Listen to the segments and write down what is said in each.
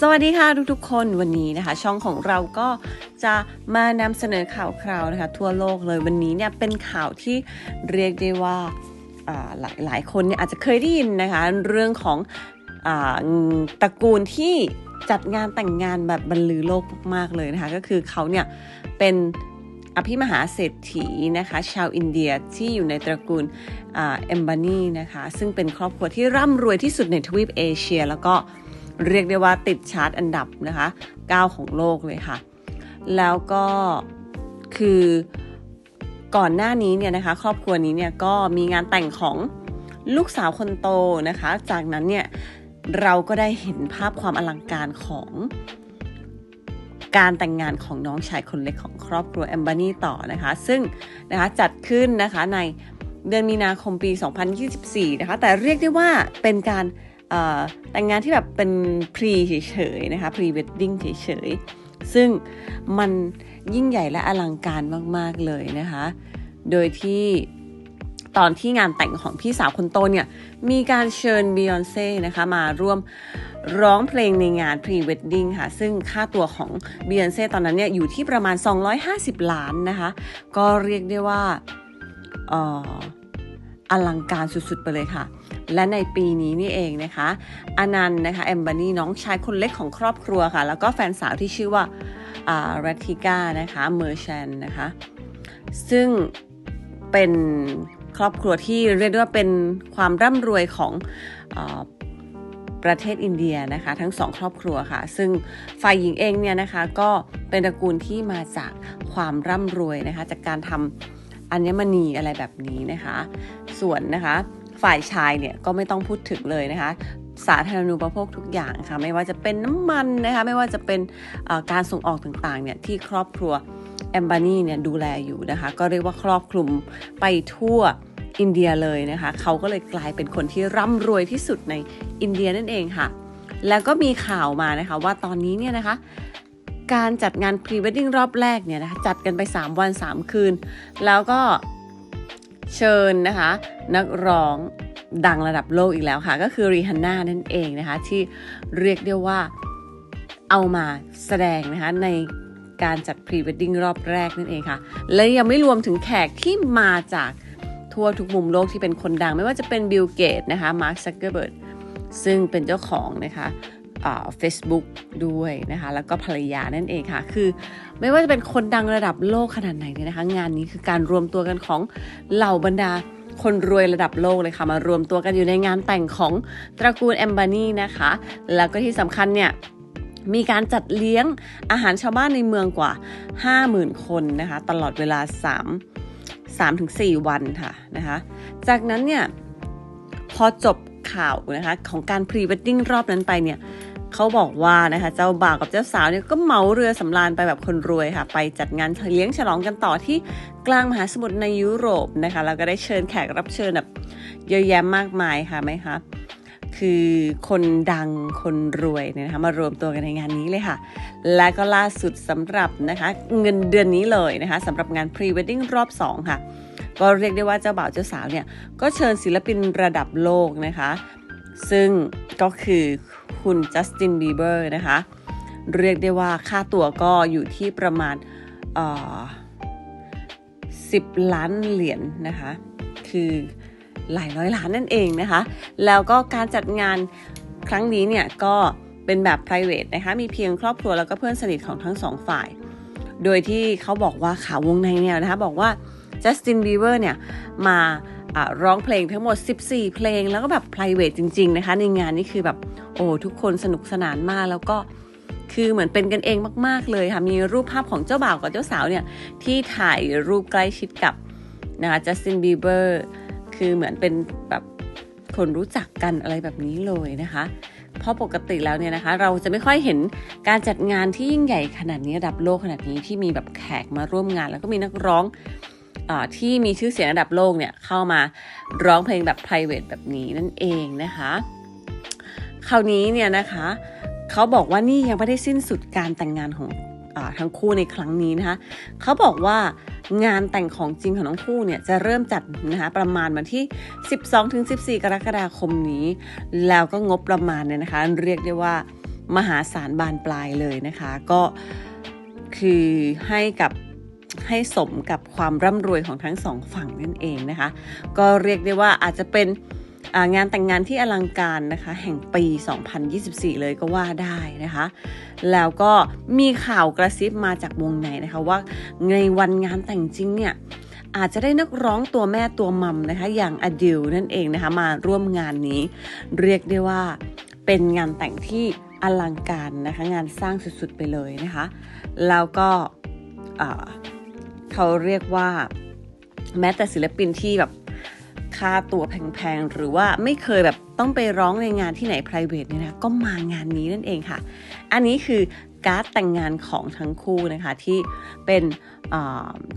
สวัสดีค่ะทุกๆคนวันนี้นะคะ ช่องของเราก็จะมานำเสนอข่าวคราวนะคะ ทั่วโลกเลยวันนี้เนี่ยเป็นข่าวที่เรียกได้ว่าหลายหลายคนเนี่ยอาจจะเคยได้ยินนะคะ เรื่องของอตระกูลที่จัดงานแต่งงานแบบบรรลือโลกมากๆเลยนะคะ ก็คือเขาเนี่ยเป็นอภิมหาเศรษฐีนะคะ ชาวอินเดียที่อยู่ในตระกูลเอ็มบานีนะคะ ซึ่งเป็นครอบครัวที่ร่ำรวยที่สุดในทวีปเอเชียแล้วก็เเรียกได้ว่าติดชาร์ตอันดับนะคะ 9 ของโลกเลยค่ะ แล้วก็คือก่อนหน้านี้เนี่ยนะคะ ครอบครัวนี้เนี่ยก็มีงานแต่งของลูกสาวคนโตนะคะ จากนั้นเนี่ยเราก็ได้เห็นภาพความอลังการของการแต่งงานของน้องชายคนเล็กของครอบครัวแอมบานี่ต่อนะคะ ซึ่งนะคะจัดขึ้นนะคะในเดือนมีนาคมปี 2024 นะคะ แต่เรียกได้ว่าเป็นการ แต่งงานที่แบบเป็นพรีเฉยๆนะคะพรีเวดดิ้งเฉยๆ ซึ่งมันยิ่งใหญ่และอลังการมากๆเลยนะคะ โดยที่ตอนที่งานแต่งของพี่สาวคนโตเนี่ยมีการเชิญบียอนเซ่นะคะมาร่วมร้องเพลงในงานพรีเวดดิ้งค่ะ ซึ่งค่าตัวของบียอนเซ่ตอนนั้นเนี่ยอยู่ที่ประมาณ 250 ล้านนะคะ ก็เรียกได้ว่าอ อลังการสุดๆ ไปเลยค่ะ และในปีนี้นี่เองนะคะอนันต์นะคะแอมบานีน้องชายคนเล็กของครอบครัวค่ะ แล้วก็แฟนสาวที่ชื่อว่ารัติก้านะคะเมอร์ชันนะคะ ซึ่งเป็นครอบครัวที่เรียกได้ว่าเป็นความร่ำรวยของอประเทศอินเดียนะคะ ทั้งสองครอบครัวค่ะ ซึ่งฝ่ายหญิงเองเนี่ยนะคะก็เป็นตระกูลที่มาจากความร่ำรวยนะคะ จากการทำ อัญมณีอะไรแบบนี้นะคะ ส่วนนะคะ ฝ่ายชายเนี่ยก็ไม่ต้องพูดถึงเลยนะคะ สาธารณูปโภคทุกอย่างค่ะ ไม่ว่าจะเป็นน้ำมันนะคะ ไม่ว่าจะเป็นการส่งออกต่างๆเนี่ยที่ครอบครัวแอมบานีเนี่ยดูแลอยู่นะคะ ก็เรียกว่าครอบคลุมไปทั่วอินเดียเลยนะคะ เขาก็เลยกลายเป็นคนที่ร่ำรวยที่สุดในอินเดียนั่นเองค่ะ แล้วก็มีข่าวมานะคะว่าตอนนี้เนี่ยนะคะ การจัดงานพรีเวดดิ้งรอบแรกเนี่ยนะคะจัดกันไป 3 วัน 3 คืน แล้วก็เชิญนะคะ นักร้องดังระดับโลกอีกแล้วค่ะ ก็คือรีฮันน่านั่นเองนะคะ ที่เรียกได้ว่าเอามาแสดงนะคะในการจัดพรีเวดดิ้งรอบแรกนั่นเองค่ะ และยังไม่รวมถึงแขกที่มาจากทั่วทุกมุมโลกที่เป็นคนดัง ไม่ว่าจะเป็นบิลเกตนะคะมาร์คซักเกอร์เบิร์ดซึ่งเป็นเจ้าของนะคะ เฟซบุ๊กด้วยนะคะแล้วก็ภรรยานั่นเองค่ะ คือ ไม่ว่าจะเป็นคนดังระดับโลกขนาดไหนเนี่ยนะคะ งานนี้คือการรวมตัวกันของเหล่าบรรดาคนรวยระดับโลกเลยค่ะ มารวมตัวกันอยู่ในงานแต่งของตระกูลแอมบานีนะคะ แล้วก็ที่สำคัญเนี่ยมีการจัดเลี้ยงอาหารชาวบ้านในเมืองกว่า 50,000 คนนะคะ ตลอดเวลา 3 3-4วันค่ะนะคะ จากนั้นเนี่ยพอจบข่าวนะคะของการพรีเวดดิ้งรอบนั้นไปเนี่ย เขาบอกว่านะคะเจ้าบ่าวกับเจ้าสาวเนี่ยก็เหมาเรือสำราญไปแบบคนรวยค่ะ ไปจัดงานเลี้ยงฉลองกันต่อที่กลางมหาสมุทรในยุโรปนะคะแล้วก็ได้เชิญแขกรับเชิญแบบเยอะแยะมากมายค่ะไหมคะคือคนดังคนรวยเนี่ยนะคะมารวมตัวกันในงานนี้เลยค่ะ และก็ล่าสุดสำหรับนะคะเงินเดือนนี้เลยนะคะสำหรับงานพรีเวดดิ้งรอบ 2 ค่ะ ก็เรียกได้ว่าเจ้าบ่าวเจ้าสาวเนี่ยก็เชิญศิลปินระดับโลกนะคะ ซึ่งก็คือคุณจัสตินบีเบอร์นะคะ เรียกได้ว่าค่าตัวก็อยู่ที่ประมาณสิบล้านเหรียญนนะคะ คือหลายร้อยล้านนั่นเองนะคะ แล้วก็การจัดงานครั้งนี้เนี่ยก็เป็นแบบ p r i v a t e นะคะ มีเพียงครอบครัวแล้วก็เพื่อนสนิทของทั้งสองฝ่าย โดยที่เขาบอกว่าข่าววงในเนี่ยนะคะ บอกว่าจัสตินบีเบอร์เนี่ยมา ร้องเพลงทั้งหมด 14 เพลงแล้วก็แบบ p r i v a t จริง ๆ นะคะ ในงานนี้คือแบบโอ้ทุกคนสนุกสนานมากแล้วก็คือเหมือนเป็นกันเองมาก ๆ เลยค่ะ มีรูปภาพของเจ้าบ่าวกับเจ้าสาวเนี่ย ที่ถ่ายรูปใกล้ชิดกับนะคะจัสตินบีเบอร์คือเหมือนเป็นแบบคนรู้จักกันอะไรแบบนี้เลยนะคะเพราะปกติแล้วเนี่ยนะคะ เราจะไม่ค่อยเห็นการจัดงานที่ยิ่งใหญ่ขนาดนี้ระดับโลกขนาดนี้ที่มีแบบแขกมาร่วมงาน แล้วก็มีนักร้อง ที่มีชื่อเสียงระดับโลกเนี่ยเข้ามาร้องเพลงแบบ p r i v a t แบบนี้นั่นเองนะคะ คราวนี้เนี่ยนะคะเขาบอกว่านี่ยังไม่ได้สิ้นสุดการแต่งงานของอทั้งคู่ในครั้งนี้นะคะเขาบอกว่างานแต่งของจริงของทั้งคู่เนี่ยจะเริ่มจัดนะคะประมาณวันที่ 12-14 กรกฎาคมนี้ แล้วก็งบประมาณเนี่ยนะคะ เรียกได้ว่ามหาศาลบานปลายเลยนะคะ ก็คือให้กับ ให้สมกับความร่ำรวยของทั้งสองฝั่งนั่นเองนะคะ ก็เรียกได้ว่าอาจจะเป็นงานแต่งงานที่อลังการนะคะ แห่งปี 2024 เลยก็ว่าได้นะคะ แล้วก็มีข่าวกระซิบมาจากวงในนะคะว่าในวันงานแต่งจริงเนี่ยอาจจะได้นักร้องตัวแม่ตัวมัมนะคะ อย่างอดิลนั่นเองนะคะ มาร่วมงานนี้ เรียกได้ว่าเป็นงานแต่งที่อลังการนะคะ งานสร้างสุดๆไปเลยนะคะ แล้วก็ เขาเรียกว่าแม้แต่ศิลปินที่แบบค่าตัวแพงๆ หรือว่าไม่เคยแบบต้องไปร้องในงานที่ไหน p r i v a t เนี่ยนะ ก็มางานนี้นั่นเองค่ะ อันนี้คือการ์ดแต่งงานของทั้งคู่นะคะ ที่เป็น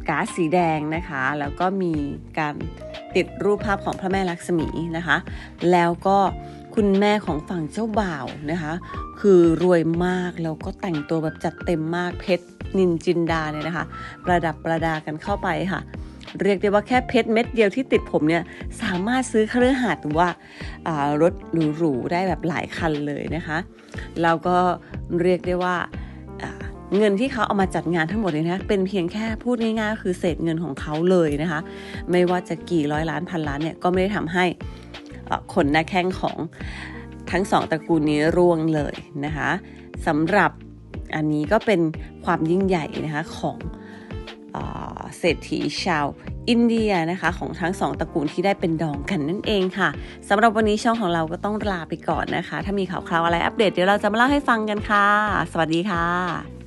การ์ดสีแดงนะคะ แล้วก็มีการติดรูปภาพของพระแม่ลักษมีนะคะ แล้วก็ คุณแม่ของฝั่งเจ้าบ่าวนะคะ คือรวยมากแล้วก็แต่งตัวแบบจัดเต็มมากเพชรนินจินดาเนี่ยนะคะ ประดับประดากันเข้าไปค่ะ เรียกได้ว่าแค่เพชรเม็ดเดียวที่ติดผมเนี่ย สามารถซื้อเครื่องหัดหรือว่าารถหรูๆได้แบบหลายคันเลยนะคะแล้วก็เรียกได้ว่าาเงินที่เขาเอามาจัดงานทั้งหมดเลยนะเป็นเพียงแค่พูดง่ายๆคือเศษเงินของเขาเลยนะคะ ไม่ว่าจะกี่ร้อยล้านพันล้านเนี่ยก็ไม่ได้ทำให้ ขนหน้าแข้งของทั้งสองตระกูลนี้ร่วงเลยนะคะสำหรับอันนี้ก็เป็นความยิ่งใหญ่นะคะของเอ่อเศรษฐีชาวอินเดียนะคะของทั้งสองตระกูลที่ได้เป็นดองกันนั่นเองค่ะสำหรับวันนี้ช่องของเราก็ต้องลาไปก่อนนะคะ ถ้ามีข่าวคราวอะไรอัปเดตเดี๋ยวเราจะมาเล่าให้ฟังกันค่ะ สวัสดีค่ะ